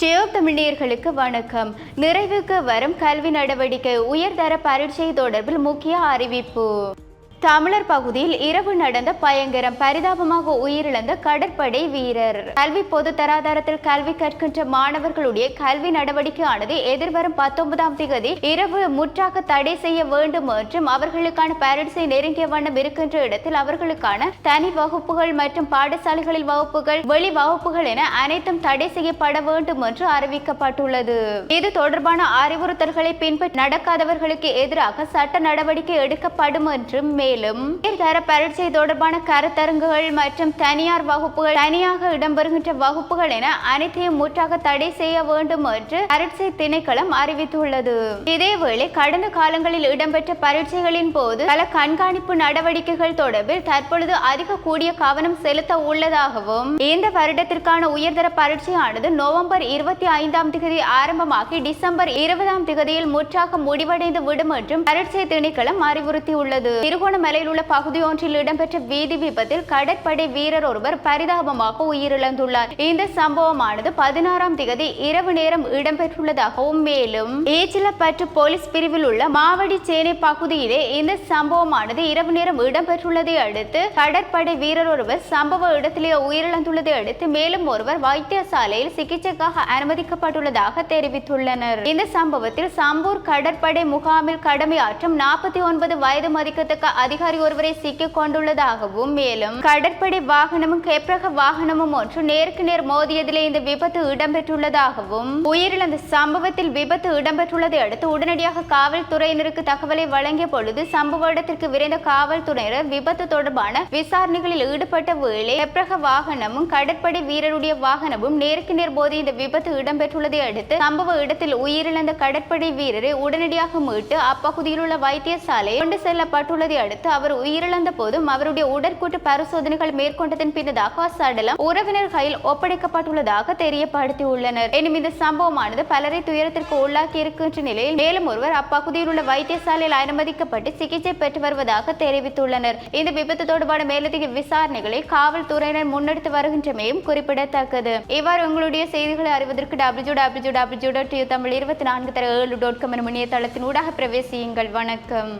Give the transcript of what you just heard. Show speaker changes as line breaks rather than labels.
ஜியோ தமிழியர்களுக்கு வணக்கம். நிறைவுக்கு வரும் கல்வி நடவடிக்கை உயர்தர பரீட்சை தொடர்பில் முக்கிய அறிவிப்பு. தமிழர் பகுதியில் இரவு நடந்த பயங்கரம் பரிதாபமாக உயிரிழந்த கடற்படை வீரர். கல்வி பொது தராதாரத்தில் கல்வி கற்கின்ற மாணவர்களுடைய கல்வி நடவடிக்கையானது எதிர்வரும் பத்தொன்பதாம் தேதி இரவு முற்றாக தடை செய்ய வேண்டும் என்றும் அவர்களுக்கான பரீட்சை நெருங்கிய வண்ணம் இருக்கின்ற இடத்தில் அவர்களுக்கான தனி வகுப்புகள் மற்றும் பாடசாலைகளில் வகுப்புகள் வெளி வகுப்புகள் என அனைத்தும் தடை செய்யப்பட வேண்டும் என்று அறிவிக்கப்பட்டுள்ளது. இது தொடர்பான அறிவுறுத்தல்களை பின்பற்றி நடக்காதவர்களுக்கு எதிராக சட்ட நடவடிக்கை எடுக்கப்படும் என்றும் மேலும் தர பரீட்சை தொடர்பான கருத்தரங்குகள் மற்றும் தனியார் வகுப்புகள் தனியாக இடம்பெறுகின்ற வகுப்புகள் என அனைத்தையும் முற்றாக தடை செய்ய வேண்டும் என்று பரீட்சை திணைக்களம் அறிவித்துள்ளது. இதேவேளை கடந்த காலங்களில் இடம்பெற்ற பரீட்சைகளின் போது பல கண்காணிப்பு நடவடிக்கைகள் தொடர்பில் தற்பொழுது அதிக கூடிய கவனம் செலுத்த உள்ளதாகவும் இந்த வருடத்திற்கான உயர்தர பரீட்சையானது நவம்பர் இருபத்தி ஐந்தாம் தேதி ஆரம்பமாகி டிசம்பர் இருபதாம் தேதியில் முற்றாக முடிவடைந்து விடும் என்றும் பரீட்சை திணைக்களம் அறிவுறுத்தியுள்ளது. திருகோண திருகோணமலையில் உள்ள பகுதி ஒன்றில் இடம்பெற்ற வீதி விபத்தில் கடற்படை வீரர் ஒருவர் பரிதாபமாக உயிரிழந்துள்ளார். இந்த சம்பவமானது பதினாறாம் தேதி இரவு நேரம் இடம்பெற்றுள்ளதாகவும் மேலும் ஏச்சிலப்பற்று போலீஸ் பிரிவில் உள்ள மாவடி சேனை பகுதியிலே இந்த சம்பவமானது இரவு நேரம் இடம்பெற்றுள்ளதை அடுத்து கடற்படை வீரர் ஒருவர் சம்பவ இடத்திலேயே உயிரிழந்துள்ளதை அடுத்து மேலும் ஒருவர் வைத்தியசாலையில் சிகிச்சைக்காக அனுமதிக்கப்பட்டுள்ளதாக தெரிவித்துள்ளனர். இந்த சம்பவத்தில் சம்பூர் கடற்படை முகாமில் கடமையாற்றும் நாற்பத்தி ஒன்பது வயது மதிக்கத்தக்க அதிகாரி ஒருவரை சிக்கிக் கொண்டுள்ளதாகவும் மேலும் கடற்படை வாகனமும் கெப்ரக வாகனமும் ஒன்று நேருக்கு நேர் மோதியதிலே இந்த விபத்து இடம்பெற்றுள்ளதாகவும் உயிரிழந்த சம்பவத்தில் விபத்து இடம்பெற்றுள்ளதை அடுத்து உடனடியாக காவல்துறையினருக்கு தகவலை வழங்கிய பொழுது சம்பவ இடத்திற்கு விரைந்த காவல்துறையினர் விபத்து தொடர்பான விசாரணைகளில் ஈடுபட்ட வேளை கெப்ரக வாகனமும் கடற்படை வீரருடைய வாகனமும் நேருக்கு நேர் மோதி இந்த விபத்து இடம்பெற்றுள்ளதை அடுத்து சம்பவ இடத்தில் உயிரிழந்த கடற்படை வீரரை உடனடியாக மீட்டு அப்பகுதியில் உள்ள வைத்தியசாலை கொண்டு செல்லப்பட்டுள்ளதை அடுத்து அவர் உயிரிழந்த போதும் அவருடைய உடற்கூட்டு பரிசோதனைகள் மேற்கொண்டதன் பின்னதாக சடலம் உறவினர் கையில் ஒப்படைக்கப்பட்டுள்ளதாக தெரியப்படுத்தியுள்ளனர். எனும் இந்த சம்பவமானது பலரை துயரத்திற்கு உள்ளாக்கி இருக்கின்ற நிலையில் மேலும் ஒருவர் அப்பகுதியில் உள்ள வைத்தியசாலையில் அனுமதிக்கப்பட்டு சிகிச்சை பெற்று வருவதாக தெரிவித்துள்ளனர். இந்த விபத்து தொடர்பான மேலதிக விசாரணைகளை காவல்துறையினர் முன்னெடுத்து வருகின்றமையும் குறிப்பிடத்தக்கது. இவ்வாறு உங்களுடைய செய்திகளை அறிவதற்கு W W W dot Tamil இருபத்தி நான்கு தர ஏழு டாட் காம் எனும் இணையதளத்தின் ஊடாக பிரவேசியுங்கள். வணக்கம்.